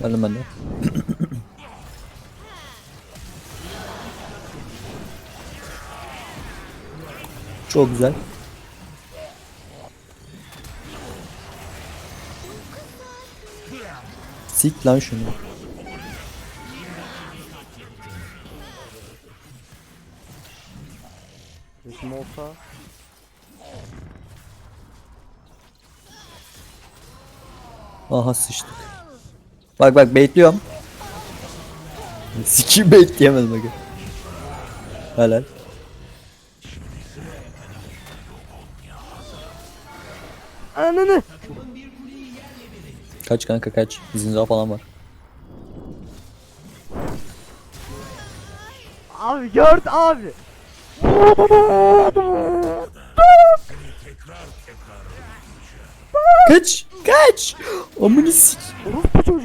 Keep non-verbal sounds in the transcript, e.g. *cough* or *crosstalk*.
Geldim ben de. *coughs* Çok güzel. Sik lan şunu. Resim olsa Aha sıçtık. Bak bak baitliyorum. Siki baitleyemedim bak. Helal. Ananı. Kaç kanka kaç. Zinza falan var. Abi gördü abi. Kaç! Kaç! Amını sik. Orospu çocuğu.